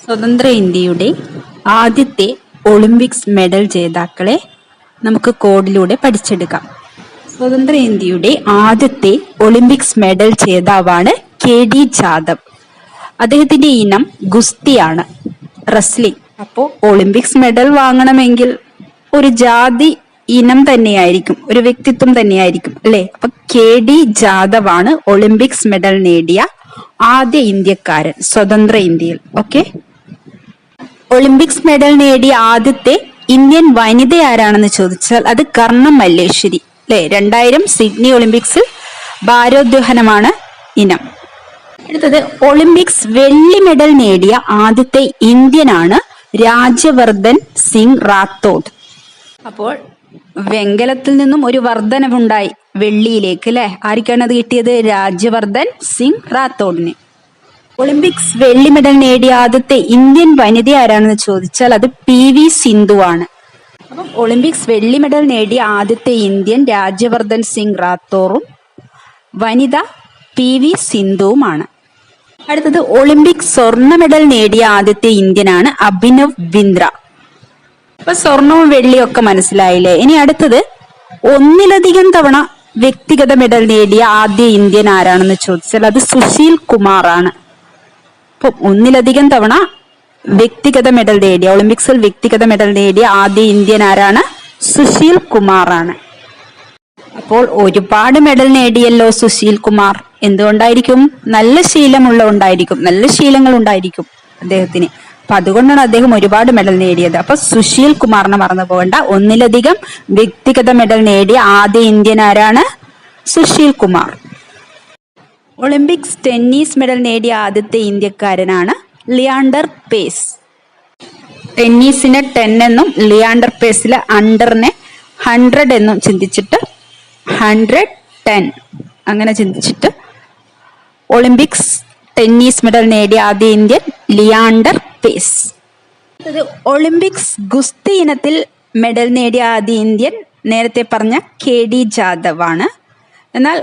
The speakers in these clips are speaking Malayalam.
സ്വതന്ത്ര ഇന്ത്യയുടെ ആദ്യത്തെ ഒളിമ്പിക്സ് മെഡൽ ജേതാക്കളെ നമുക്ക് കോഡിലൂടെ പഠിച്ചെടുക്കാം. സ്വതന്ത്ര ഇന്ത്യയുടെ ആദ്യത്തെ ഒളിമ്പിക്സ് മെഡൽ ജേതാവാണ് കെ ഡി ജാദവ്. അദ്ദേഹത്തിന്റെ ഇനം ഗുസ്തിയാണ്. റസ്ലിംഗ് അപ്പോ ഒളിമ്പിക്സ് മെഡൽ വാങ്ങണമെങ്കിൽ ഒരു ജാതി ഇനം തന്നെയായിരിക്കും ഒരു വ്യക്തിത്വം തന്നെയായിരിക്കും അല്ലെ? അപ്പൊ കെ ഡി ജാദവ് ആണ് ഒളിമ്പിക്സ് മെഡൽ നേടിയ ആദ്യ ഇന്ത്യക്കാരൻ സ്വതന്ത്ര ഇന്ത്യയിൽ. ഓക്കെ? ഒളിമ്പിക്സ് മെഡൽ നേടിയ ആദ്യത്തെ ഇന്ത്യൻ വനിത ആരാണെന്ന് ചോദിച്ചാൽ അത് കർണം മല്ലേശ്വരി അല്ലെ? രണ്ടായിരം സിഡ്നി ഒളിമ്പിക്സിൽ ഭാരോദ്വഹനമാണ് ഇനം. അടുത്തത് ഒളിമ്പിക്സ് വെള്ളി മെഡൽ നേടിയ ആദ്യത്തെ ഇന്ത്യനാണ് രാജ്യവർദ്ധൻ സിംഗ് റാത്തോഡ്. അപ്പോൾ വെങ്കലത്തിൽ നിന്നും ഒരു വർധനവുണ്ടായി വെള്ളിയിലേക്ക് അല്ലെ? ആർക്കാണ് അത് കിട്ടിയത്? രാജ്യവർദ്ധൻ സിംഗ് റാത്തോഡിന്. ഒളിമ്പിക്സ് വെള്ളി മെഡൽ നേടിയ ആദ്യത്തെ ഇന്ത്യൻ വനിത ആരാണെന്ന് ചോദിച്ചാൽ അത് പി വി സിന്ധു ആണ്. അപ്പം ഒളിമ്പിക്സ് വെള്ളി മെഡൽ നേടിയ ആദ്യത്തെ ഇന്ത്യൻ രാജ്യവർദ്ധൻ സിംഗ് റാത്തോറും വനിത പി വി സിന്ധുവുമാണ്. അടുത്തത് ഒളിമ്പിക് സ്വർണ മെഡൽ നേടിയ ആദ്യത്തെ ഇന്ത്യനാണ് അഭിനവ് ബിന്ദ്ര. അപ്പൊ സ്വർണവും വെള്ളിയും ഒക്കെ മനസ്സിലായില്ലേ? ഇനി അടുത്തത് ഒന്നിലധികം തവണ വ്യക്തിഗത മെഡൽ നേടിയ ആദ്യ ഇന്ത്യൻ ആരാണെന്ന് ചോദിച്ചാൽ അത് സുശീൽ കുമാറാണ്. ആണ് ഒന്നിലധികം തവണ വ്യക്തിഗത മെഡൽ നേടിയ ഒളിമ്പിക്സിൽ വ്യക്തിഗത മെഡൽ നേടിയ ആദ്യ ഇന്ത്യൻ ആരാണ്? സുശീൽ കുമാർ ആണ് അപ്പോൾ ഒരുപാട് മെഡൽ നേടിയല്ലോ സുശീൽ കുമാർ. എന്തുകൊണ്ടായിരിക്കും? നല്ല ശീലമുള്ള ഉണ്ടായിരിക്കും നല്ല ശീലങ്ങൾ ഉണ്ടായിരിക്കും അദ്ദേഹത്തിന്. അപ്പൊ അതുകൊണ്ടാണ് അദ്ദേഹം ഒരുപാട് മെഡൽ നേടിയത്. അപ്പൊ സുശീൽ കുമാറിനെ മറന്നു പോകണ്ട. ഒന്നിലധികം വ്യക്തിഗത മെഡൽ നേടിയ ആദ്യ ഇന്ത്യൻ ആരാണ്? Sushil Kumar. Olympics tennis medal നേടിയ ആദ്യത്തെ ഇന്ത്യക്കാരനാണ് ലിയാണ്ടർ പേസ്. ടെന്നീസിനെ ടെൻ എന്നും ലിയാണ്ടർ പേസിലെ അണ്ടറിനെ ഹൺഡ്രഡ് എന്നും ചിന്തിച്ചിട്ട് ഹൺഡ്രഡ് ടെൻ അങ്ങനെ ചിന്തിച്ചിട്ട് ഒളിമ്പിക്സ് ടെന്നീസ് മെഡൽ നേടിയ ആദ്യ ഇന്ത്യൻ ലിയാണ്ടർ പേസ്. ഒളിമ്പിക്സ് ഗുസ്തി ഇനത്തിൽ മെഡൽ നേടിയ ആദ്യ ഇന്ത്യൻ നേരത്തെ പറഞ്ഞ കെ ഡി ജാദവ് ആണ് എന്നാൽ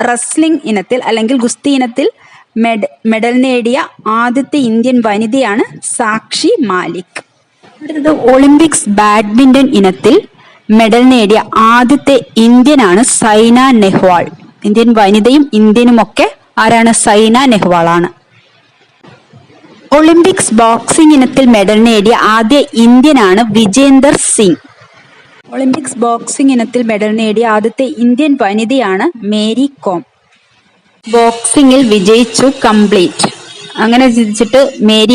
റസ്ലിംഗ് ഇനത്തിൽ അല്ലെങ്കിൽ ഗുസ്തി ഇനത്തിൽ മെഡ് മെഡൽ നേടിയ ആദ്യത്തെ ഇന്ത്യൻ വനിതയാണ് സാക്ഷി മാലിക്. അടുത്തത് ഒളിമ്പിക്സ് ബാഡ്മിന്റൺ ഇനത്തിൽ മെഡൽ നേടിയ ആദ്യത്തെ ഇന്ത്യനാണ് സൈന നെഹ്വാൾ. ഇന്ത്യൻ വനിതയും ഇന്ത്യനുമൊക്കെ ആരാണ്? സൈന നെഹ്വാൾ ആണ് ഒളിമ്പിക്സ് ബോക്സിംഗ് ഇനത്തിൽ മെഡൽ നേടിയ ആദ്യ ഇന്ത്യനാണ് വിജേന്ദർ സിംഗ്. ഒളിമ്പിക്സ് ബോക്സിംഗ് ഇനത്തിൽ മെഡൽ നേടിയ ആദ്യത്തെ ഇന്ത്യൻ വനിതയാണ് മേരി കോം. ബോക്സിംഗിൽ വിജയിച്ചു കംപ്ലീറ്റ്. അങ്ങനെ ചിന്തിച്ചിട്ട് മേരി